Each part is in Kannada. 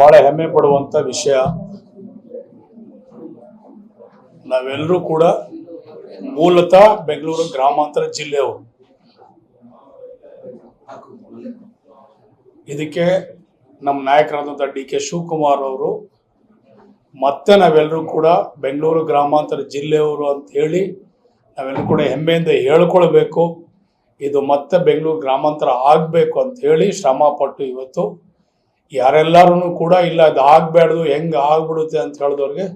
ಬಹಳ ಹೆಮ್ಮೆ ಪಡುವಂತ ವಿಷಯ. ನಾವೆಲ್ಲರೂ ಕೂಡ ಮೂಲತಃ ಬೆಂಗಳೂರು ಗ್ರಾಮಾಂತರ ಜಿಲ್ಲೆಯವರು. ಇದಕ್ಕೆ ನಮ್ಮ ನಾಯಕರಾದಂಥ ಡಿ ಕೆ ಶಿವಕುಮಾರ್ ಅವರು, ಮತ್ತೆ ನಾವೆಲ್ಲರೂ ಕೂಡ ಬೆಂಗಳೂರು ಗ್ರಾಮಾಂತರ ಜಿಲ್ಲೆಯವರು ಅಂತ ಹೇಳಿ ನಾವೆಲ್ಲರೂ ಕೂಡ ಹೆಮ್ಮೆಯಿಂದ ಹೇಳ್ಕೊಳ್ಬೇಕು. ಇದು ಮತ್ತೆ ಬೆಂಗಳೂರು ಗ್ರಾಮಾಂತರ ಆಗಬೇಕು ಅಂತ ಹೇಳಿ ಶ್ರಮ ಪಟ್ಟು ಇವತ್ತು ಯಾರೆಲ್ಲರೂ ಕೂಡ ಇಲ್ಲ ಅದು ಆಗಬಾರ್ದು ಹೆಂಗೆ ಆಗ್ಬಿಡುತ್ತೆ ಅಂತ ಹೇಳಿದವ್ರಿಗೆ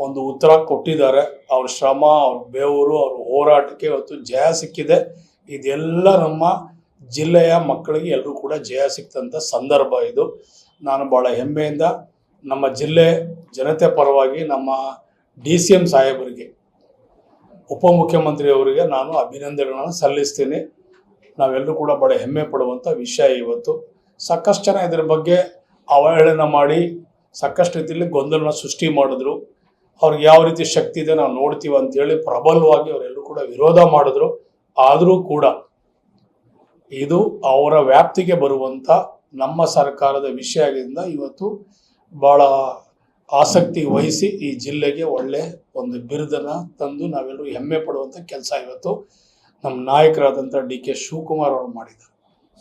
ಒಂದು ಉತ್ತರ ಕೊಟ್ಟಿದ್ದಾರೆ. ಅವ್ರ ಶ್ರಮ, ಅವ್ರ ಬೇವರು, ಅವ್ರ ಹೋರಾಟಕ್ಕೆ ಇವತ್ತು ಜಯ ಸಿಕ್ಕಿದೆ. ಇದೆಲ್ಲ ನಮ್ಮ ಜಿಲ್ಲೆಯ ಮಕ್ಕಳಿಗೆ ಎಲ್ಲರೂ ಕೂಡ ಜಯ ಸಿಕ್ತಂಥ ಸಂದರ್ಭ ಇದು. ನಾನು ಭಾಳ ಹೆಮ್ಮೆಯಿಂದ ನಮ್ಮ ಜಿಲ್ಲೆ ಜನತೆ ಪರವಾಗಿ ನಮ್ಮ ಡಿ ಸಿ ಎಂ ಸಾಹೇಬರಿಗೆ ಉಪಮುಖ್ಯಮಂತ್ರಿಯವರಿಗೆ ನಾನು ಅಭಿನಂದನೆಗಳನ್ನು ಸಲ್ಲಿಸ್ತೀನಿ. ನಾವೆಲ್ಲರೂ ಕೂಡ ಭಾಳ ಹೆಮ್ಮೆ ಪಡುವಂಥ ವಿಷಯ ಇವತ್ತು. ಸಾಕಷ್ಟು ಜನ ಇದ್ರ ಬಗ್ಗೆ ಅವಹೇಳನ ಮಾಡಿ ಸಾಕಷ್ಟು ರೀತಿಯಲ್ಲಿ ಗೊಂದಲನ ಸೃಷ್ಟಿ ಮಾಡಿದ್ರು. ಅವ್ರಿಗೆ ಯಾವ ರೀತಿ ಶಕ್ತಿ ಇದೆ ನಾವು ನೋಡ್ತೀವಿ ಅಂತೇಳಿ ಪ್ರಬಲವಾಗಿ ಅವರೆಲ್ಲರೂ ಕೂಡ ವಿರೋಧ ಮಾಡಿದ್ರು. ಆದರೂ ಕೂಡ ಇದು ಅವರ ವ್ಯಾಪ್ತಿಗೆ ಬರುವಂಥ ನಮ್ಮ ಸರ್ಕಾರದ ವಿಷಯ ಆಗಿದ್ದರಿಂದ ಇವತ್ತು ಭಾಳ ಆಸಕ್ತಿ ವಹಿಸಿ ಈ ಜಿಲ್ಲೆಗೆ ಒಳ್ಳೆ ಒಂದು ಬಿರುದನ್ನ ತಂದು ನಾವೆಲ್ಲರೂ ಹೆಮ್ಮೆ ಪಡುವಂಥ ಕೆಲಸ ಇವತ್ತು ನಮ್ಮ ನಾಯಕರಾದಂಥ ಡಿ ಕೆ ಶಿವಕುಮಾರ್ ಅವರು ಮಾಡಿದ್ದಾರೆ.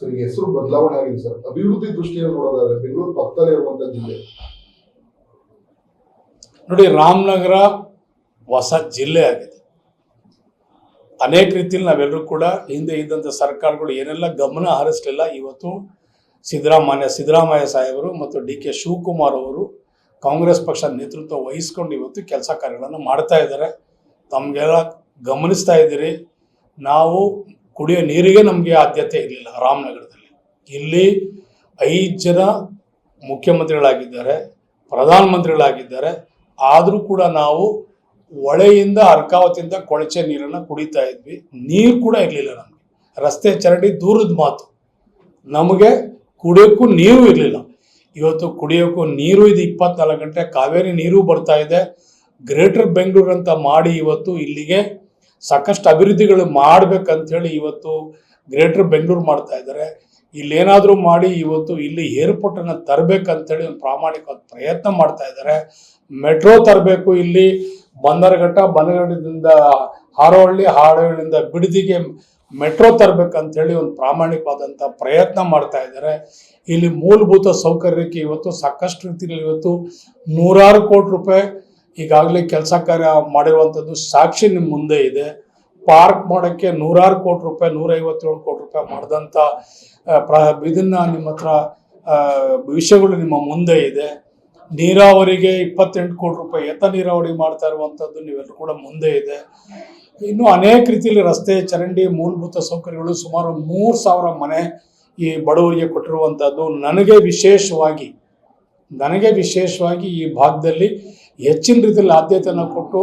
ಈಗ ಹೆಸರು ಬದಲಾವಣೆ ಆಗಿದೆ ಸರ್. ಅಭಿವೃದ್ಧಿ ದೃಷ್ಟಿಯಲ್ಲಿ ನೋಡೋದಾದ್ರೆ ಬೆಂಗಳೂರು ಪಕ್ಕದಲ್ಲೇ ಇರುವಂತ ಜಿಲ್ಲೆ. ನೋಡಿ, ರಾಮನಗರ ಹೊಸ ಜಿಲ್ಲೆ ಆಗಿದೆ. ಅನೇಕ ರೀತಿಯಲ್ಲಿ ನಾವೆಲ್ಲರೂ ಕೂಡ ಹಿಂದೆ ಇದ್ದಂಥ ಸರ್ಕಾರಗಳು ಏನೆಲ್ಲ ಗಮನ ಹರಿಸಲಿಲ್ಲ, ಇವತ್ತು ಸಿದ್ದರಾಮಯ್ಯ ಸಿದ್ದರಾಮಯ್ಯ ಸಾಹೇಬರು ಮತ್ತು ಡಿ ಕೆ ಶಿವಕುಮಾರ್ ಅವರು ಕಾಂಗ್ರೆಸ್ ಪಕ್ಷ ನೇತೃತ್ವ ವಹಿಸ್ಕೊಂಡು ಇವತ್ತು ಕೆಲಸ ಕಾರ್ಯಗಳನ್ನು ಮಾಡ್ತಾ ಇದ್ದಾರೆ. ತಮಗೆಲ್ಲ ಗಮನಿಸ್ತಾ ಇದ್ದೀರಿ. ನಾವು ಕುಡಿಯೋ ನೀರಿಗೆ ನಮಗೆ ಆದ್ಯತೆ ಇರಲಿಲ್ಲ ರಾಮನಗರದಲ್ಲಿ. ಇಲ್ಲಿ ಐದು ಜನ ಮುಖ್ಯಮಂತ್ರಿಗಳಾಗಿದ್ದಾರೆ, ಪ್ರಧಾನಮಂತ್ರಿಗಳಾಗಿದ್ದಾರೆ. ಆದರೂ ಕೂಡ ನಾವು ಹೊಳೆಯಿಂದ ಅರ್ಕಾವತಿಯಿಂದ ಕೊಳಚೆ ನೀರನ್ನು ಕುಡಿತಾ ಇದ್ವಿ. ನೀರು ಕೂಡ ಇರಲಿಲ್ಲ ನಮಗೆ. ರಸ್ತೆ ಚರಂಡಿ ದೂರದ ಮಾತು. ನಮಗೆ ಕುಡಿಯೋಕ್ಕೂ ನೀರು ಇರಲಿಲ್ಲ. ಇವತ್ತು ಕುಡಿಯೋಕ್ಕೂ ನೀರು ಇದೆ ಇಪ್ಪತ್ನಾಲ್ಕು ಗಂಟೆ ಕಾವೇರಿ ನೀರು ಬರ್ತಾ ಇದೆ. ಗ್ರೇಟರ್ ಬೆಂಗಳೂರು ಅಂತ ಮಾಡಿ ಇವತ್ತು ಇಲ್ಲಿಗೆ ಸಾಕಷ್ಟು ಅಭಿವೃದ್ಧಿಗಳು ಮಾಡ್ಬೇಕಂತೇಳಿ ಇವತ್ತು ಗ್ರೇಟರ್ ಬೆಂಗಳೂರು ಮಾಡ್ತಾ ಇದ್ದಾರೆ. ಇಲ್ಲೇನಾದರೂ ಮಾಡಿ ಇವತ್ತು ಇಲ್ಲಿ ಏರ್ಪೋರ್ಟನ್ನು ತರಬೇಕಂತೇಳಿ ಒಂದು ಪ್ರಾಮಾಣಿಕವಾದ ಪ್ರಯತ್ನ ಮಾಡ್ತಾ ಇದ್ದಾರೆ. ಮೆಟ್ರೋ ತರಬೇಕು ಇಲ್ಲಿ. ಬಂದರಘಟ್ಟ, ಬಂದರಘಟ್ಟದಿಂದ ಹಾರೋಹಳ್ಳಿ, ಹಾರೋಹಳ್ಳಿಯಿಂದ ಬಿಡದಿಗೆ ಮೆಟ್ರೋ ತರಬೇಕಂತೇಳಿ ಒಂದು ಪ್ರಾಮಾಣಿಕವಾದಂಥ ಪ್ರಯತ್ನ ಮಾಡ್ತಾ ಇದ್ದಾರೆ. ಇಲ್ಲಿ ಮೂಲಭೂತ ಸೌಕರ್ಯಕ್ಕೆ ಇವತ್ತು ಸಾಕಷ್ಟು ರೀತಿಯಲ್ಲಿ ಇವತ್ತು ನೂರಾರು ಕೋಟಿ ರೂಪಾಯಿ ಈಗಾಗಲೇ ಕೆಲಸ ಕಾರ್ಯ ಮಾಡಿರುವಂಥದ್ದು ಸಾಕ್ಷಿ ನಿಮ್ಮ ಮುಂದೆ ಇದೆ. ಪಾರ್ಕ್ ಮಾಡೋಕ್ಕೆ ನೂರಾರು ಕೋಟಿ ರೂಪಾಯಿ, ನೂರೈವತ್ತೇಳು ಕೋಟಿ ರೂಪಾಯಿ ಮಾಡಿದಂಥ ಪ್ರ ಇದನ್ನು ನಿಮ್ಮ ಹತ್ರ ವಿಷಯಗಳು ನಿಮ್ಮ ಮುಂದೆ ಇದೆ. ನೀರಾವರಿಗೆ ಇಪ್ಪತ್ತೆಂಟು ಕೋಟಿ ರೂಪಾಯಿ, ಎತ್ತ ನೀರಾವರಿ ಮಾಡ್ತಾ ಇರುವಂಥದ್ದು ನೀವೆಲ್ಲರೂ ಕೂಡ ಮುಂದೆ ಇದೆ. ಇನ್ನು ಅನೇಕ ರೀತಿಯಲ್ಲಿ ರಸ್ತೆ, ಚರಂಡಿ, ಮೂಲಭೂತ ಸೌಕರ್ಯಗಳು ಸುಮಾರು ಮೂರು ಸಾವಿರ ಮನೆ ಈ ಬಡವರಿಗೆ ಕೊಟ್ಟಿರುವಂಥದ್ದು. ನನಗೆ ವಿಶೇಷವಾಗಿ ನನಗೆ ವಿಶೇಷವಾಗಿ ಈ ಭಾಗದಲ್ಲಿ ಹೆಚ್ಚಿನ ರೀತಿಯಲ್ಲಿ ಆದ್ಯತೆಯನ್ನು ಕೊಟ್ಟು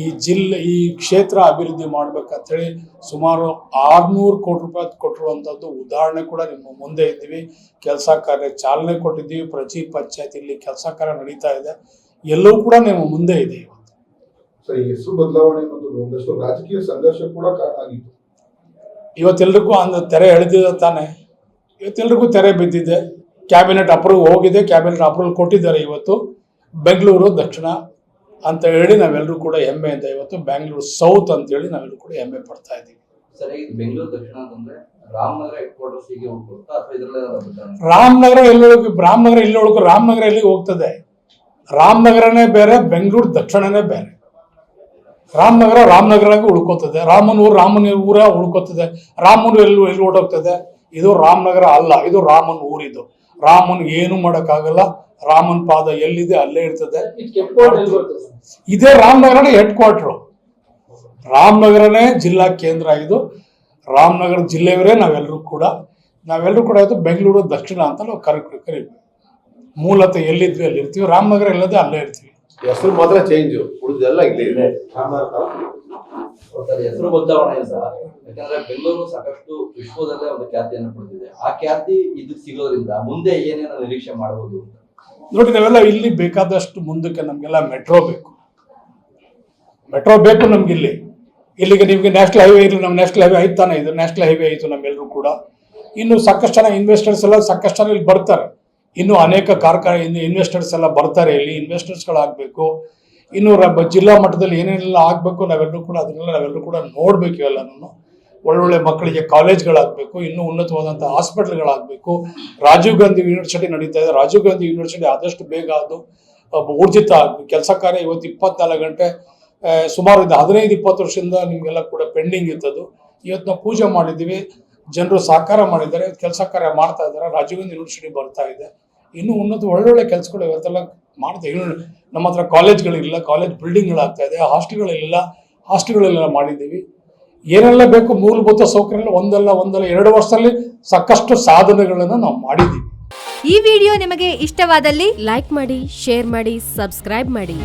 ಈ ಜಿಲ್ಲೆ ಈ ಕ್ಷೇತ್ರ ಅಭಿವೃದ್ಧಿ ಮಾಡ್ಬೇಕಂತೇಳಿ ಸುಮಾರು ಆರ್ನೂರು ಕೋಟಿ ರೂಪಾಯಿ ಕೊಟ್ಟಿರುವಂಥದ್ದು ಉದಾಹರಣೆ ಕೂಡ ನಿಮ್ಮ ಮುಂದೆ ಇದ್ದೀವಿ. ಕೆಲಸ ಕಾರ್ಯ ಚಾಲನೆ ಕೊಟ್ಟಿದ್ದೀವಿ. ಪ್ರತಿ ಪಂಚಾಯತಿಲಿ ಕೆಲಸ ಕಾರ್ಯ ನಡೀತಾ ಇದೆ. ಎಲ್ಲವೂ ಕೂಡ ನಿಮ್ಮ ಮುಂದೆ ಇದೆ ಇವತ್ತು. ಸರ್ ಈ ಹೆಸರು ಬದಲಾವಣೆ ಒಂದಷ್ಟು ರಾಜಕೀಯ ಸಂಘರ್ಷ ಕೂಡ ಕಾರಣ ಆಗಿತ್ತು. ಇವತ್ತೆಲ್ರಿಗೂ ಅಂದ ತೆರೆ ಎಳೆದಿದೆ ತಾನೆ. ಇವತ್ತೆಲ್ರಿಗೂ ತೆರೆ ಬಿದ್ದಿದೆ. ಕ್ಯಾಬಿನೆಟ್ ಅಪ್ರೂವ್ ಹೋಗಿದೆ. ಕ್ಯಾಬಿನೆಟ್ ಅಪ್ರೂವಲ್ ಕೊಟ್ಟಿದ್ದಾರೆ ಇವತ್ತು. ಬೆಂಗಳೂರು ದಕ್ಷಿಣ ಅಂತ ಹೇಳಿ ನಾವೆಲ್ಲರೂ ಕೂಡ ಹೆಮ್ಮೆಯಿಂದ ಇವತ್ತು ಬೆಂಗಳೂರು ಸೌತ್ ಅಂತ ಹೇಳಿ ನಾವೆಲ್ಲರೂ ಕೂಡ ಹೆಮ್ಮೆ ಪಡ್ತಾ ಇದ್ದೀವಿ. ಬೆಂಗಳೂರು ದಕ್ಷಿಣ ಅಂತಂದ್ರೆ ರಾಮನಗರ ಎಲ್ಲಿ ರಾಮನಗರ ಎಲ್ಲಿ ರಾಮನಗರ ಎಲ್ಲಿಗೆ ಹೋಗ್ತದೆ? ರಾಮನಗರನೇ ಬೇರೆ ಬೆಂಗಳೂರು ದಕ್ಷಿಣನೇ ಬೇರೆ. ರಾಮನಗರ ರಾಮನಗರಾಗಿ ಉಳ್ಕೋತದೆ. ರಾಮನ ಊರು ರಾಮನ ಊರ ಉಳ್ಕೋತದೆ. ರಾಮನ ಎಲ್ಲೂ ಎಲ್ಲಿ ಓಡೋಗ್ತದೆ? ಇದು ರಾಮನಗರ ಅಲ್ಲ ಇದು ರಾಮನ ಊರಿದು. ರಾಮನ್ ಏನು ಮಾಡೋಕ್ಕಾಗಲ್ಲ ರಾಮನ್ ಪಾದ ಎಲ್ಲಿದೆ ಅಲ್ಲೇ ಇರ್ತದೆ. ಇದೇ ರಾಮನಗರನೇ ಹೆಡ್ ಕ್ವಾರ್ಟರ್ ರಾಮನಗರನೇ ಜಿಲ್ಲಾ ಕೇಂದ್ರ ಇದು ರಾಮನಗರ ಜಿಲ್ಲೆಯವರೇ ನಾವೆಲ್ಲರೂ ಕೂಡ ನಾವೆಲ್ಲರೂ ಕೂಡ ಇದು ಬೆಂಗಳೂರು ದಕ್ಷಿಣ ಅಂತ ನಾವು ಕರಿ ಕರಿತೀವಿ ಮೂಲತಃ ಎಲ್ಲಿದ್ವಿ ಅಲ್ಲಿ ಇರ್ತೀವಿ ರಾಮನಗರ ಇಲ್ಲದೆ ಅಲ್ಲೇ ಇರ್ತೀವಿ. ಹೆಸರು ಮಾತ್ರ ಚೇಂಜ್ ಉಳಿದೆಲ್ಲ ಇಲ್ಲೇ ಇದೆ ಸರ್ ಹೆಸರು ಬದಲಾವಣೆ ಸಹ ಯಾಕಂದ್ರೆ ಬೆಂಗಳೂರು ಸಾಕಷ್ಟು ವಿಶ್ವದಲ್ಲೇ ಒಂದು ಖ್ಯಾತಿಯನ್ನು ಪಡೆದಿದೆ. ಆ ಖ್ಯಾತಿ ಇದು ಸಿಗೋದ್ರಿಂದ ಮುಂದೆ ಏನೇನು ನಿರೀಕ್ಷೆ ಮಾಡಬಹುದು ನೋಡಿ, ನಾವೆಲ್ಲ ಇಲ್ಲಿ ಬೇಕಾದಷ್ಟು ಮುಂದಕ್ಕೆ ನಮಗೆಲ್ಲ ಮೆಟ್ರೋ ಬೇಕು. ಮೆಟ್ರೋ ಬೇಕು ನಮ್ಗೆ ಇಲ್ಲಿ ಇಲ್ಲಿಗೆ ನಿಮಗೆ ನ್ಯಾಷನಲ್ ಹೈವೇ ಇರಲಿ, ನಮ್ಮ ನ್ಯಾಷನಲ್ ಹೈವೇ ಐದು ತಾನೇ ಇದು, ನ್ಯಾಷನಲ್ ಹೈವೇ ಆಯಿತು ನಮ್ಮೆಲ್ಲರೂ ಕೂಡ. ಇನ್ನು ಸಾಕಷ್ಟು ಜನ ಇನ್ವೆಸ್ಟರ್ಸ್ ಎಲ್ಲ ಸಾಕಷ್ಟು ಜನ ಇಲ್ಲಿ ಬರ್ತಾರೆ. ಇನ್ನು ಅನೇಕ ಕಾರ್ಖಾನೆ ಇನ್ವೆಸ್ಟರ್ಸ್ ಎಲ್ಲ ಬರ್ತಾರೆ ಇಲ್ಲಿ. ಇನ್ವೆಸ್ಟರ್ಸ್ಗಳಾಗಬೇಕು ಇನ್ನು ಜಿಲ್ಲಾ ಮಟ್ಟದಲ್ಲಿ ಏನೇನೆಲ್ಲ ಆಗಬೇಕು ನಾವೆಲ್ಲರೂ ಕೂಡ ಅದನ್ನೆಲ್ಲ ನಾವೆಲ್ಲರೂ ಕೂಡ ನೋಡಬೇಕು ಇವೆಲ್ಲನೂ ಒಳ್ಳೊಳ್ಳೆ ಮಕ್ಕಳಿಗೆ ಕಾಲೇಜ್ಗಳಾಗಬೇಕು, ಇನ್ನೂ ಉನ್ನತವಾದಂಥ ಹಾಸ್ಪಿಟ್ಲ್ಗಳಾಗಬೇಕು. ರಾಜೀವ್ ಗಾಂಧಿ ಯೂನಿವರ್ಸಿಟಿ ನಡೀತಾ ಇದೆ. ರಾಜೀವ್ ಗಾಂಧಿ ಯೂನಿವರ್ಸಿಟಿ ಆದಷ್ಟು ಬೇಗ ಅದು ಊರ್ಜಿತ ಆಗಬೇಕು. ಕೆಲಸ ಕಾರ್ಯ ಇವತ್ತು ಇಪ್ಪತ್ನಾಲ್ಕು ಗಂಟೆ ಸುಮಾರು ಇದು ಹದಿನೈದು, ಇಪ್ಪತ್ತು ವರ್ಷದಿಂದ ನಿಮಗೆಲ್ಲ ಕೂಡ ಪೆಂಡಿಂಗ್ ಇತ್ತದು. ಇವತ್ತು ನಾವು ಪೂಜೆ ಮಾಡಿದ್ದೀವಿ. ಜನರು ಸಹಕಾರ ಮಾಡಿದ್ದಾರೆ. ಕೆಲಸ ಕಾರ್ಯ ಮಾಡ್ತಾ ಇದ್ದಾರೆ. ರಾಜೀವ್ ಗಾಂಧಿ ಯೂನಿವರ್ಸಿಟಿ ಬರ್ತಾ ಇದೆ. ಇನ್ನೂ ಉನ್ನತ ಒಳ್ಳೊಳ್ಳೆ ಕೆಲಸಗಳು ಇವತ್ತೆಲ್ಲ ಇನ್ನು ನಮ್ಮ ಹತ್ರ ಕಾಲೇಜ್ಗಳಿಲ್ಲ, ಕಾಲೇಜ್ ಬಿಲ್ಡಿಂಗ್ಗಳಾಗ್ತಾ ಇದೆ, ಹಾಸ್ಟೆಲ್ಗಳಿಲ್ಲ ಹಾಸ್ಟೆಲ್ಗಳೆಲ್ಲ ಮಾಡಿದ್ದೀವಿ. ಏನೆಲ್ಲ ಬೇಕು ಮೂಲಭೂತ ಸೌಕರ್ಯ ಒಂದಲ್ಲ ಒಂದಲ್ಲ, ಎರಡು ವರ್ಷದಲ್ಲಿ ಸಾಕಷ್ಟು ಸಾಧನೆಗಳನ್ನು ನಾವು ಮಾಡಿದ್ದೀವಿ. ಈ ವಿಡಿಯೋ ನಿಮಗೆ ಇಷ್ಟವಾದಲ್ಲಿ ಲೈಕ್ ಮಾಡಿ, ಶೇರ್ ಮಾಡಿ, ಸಬ್ಸ್ಕ್ರೈಬ್ ಮಾಡಿ.